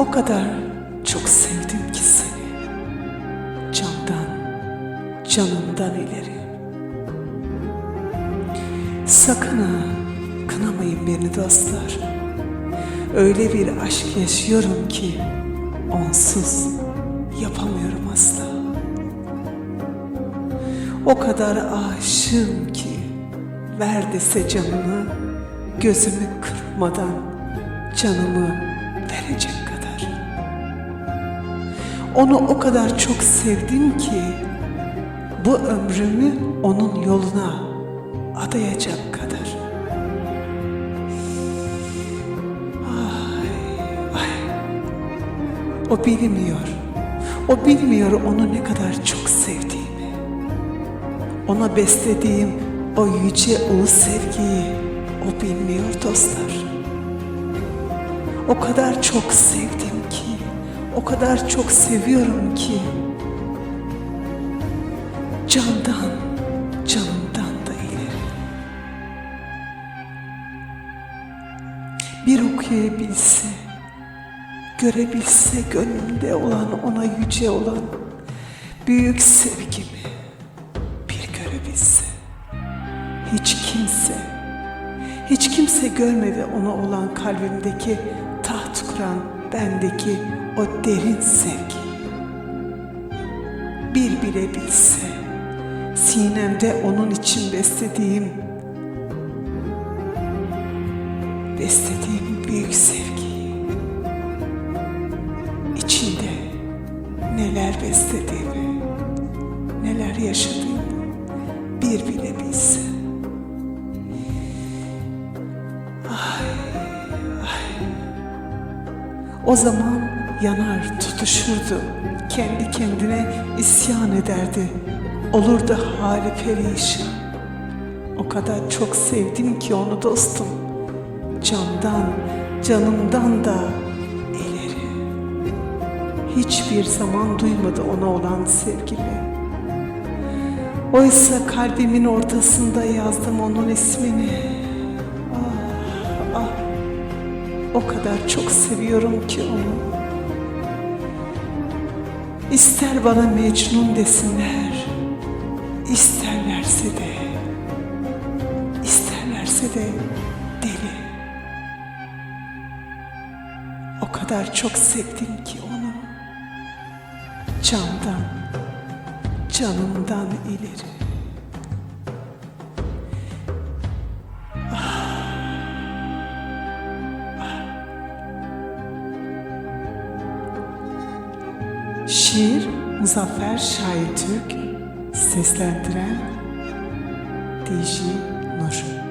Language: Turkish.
O kadar çok sevdim ki seni. Candan, canımdan ileri. Sakın ha, kınamayın beni dostlar. Öyle bir aşk yaşıyorum ki onsuz yapamıyorum asla. O kadar aşığım ki ver dese canını gözümü kırpmadan canımı verecek. Onu o kadar çok sevdim ki bu ömrümü onun yoluna adayacak kadar. Ay, ay. O bilmiyor. O bilmiyor onu ne kadar çok sevdiğimi. Ona beslediğim o yüce ulu sevgiyi o bilmiyor dostlar. O kadar çok sevdim o kadar çok seviyorum ki. Candan, canımdan da ileri. Bir okuyabilse, görebilse gönlümde olan ona yüce olan büyük sevgimi bir görebilse. Hiç kimse, hiç kimse görmedi ona olan kalbimdeki taht kuran bendeki o derin sevgi. Bir bile bilse, sinemde onun için beslediğim, beslediğim büyük sevgiyi, içinde neler beslediğimi, neler yaşadığımı O zaman yanar tutuşurdu. Kendi kendine isyan ederdi. Olurdu hali perişan. O kadar çok sevdim ki onu dostum. Candan, canımdan da ileri. Hiçbir zaman duymadı ona olan sevgimi. Oysa kalbimin ortasında yazdım onun ismini. O kadar çok seviyorum ki onu. İster bana Mecnun desinler, isterlerse de, isterlerse de deli. O kadar çok sevdim ki onu. Candan, canımdan ileri. Şiir Muzaffer Şahin Türk Seslendiren Dici Nur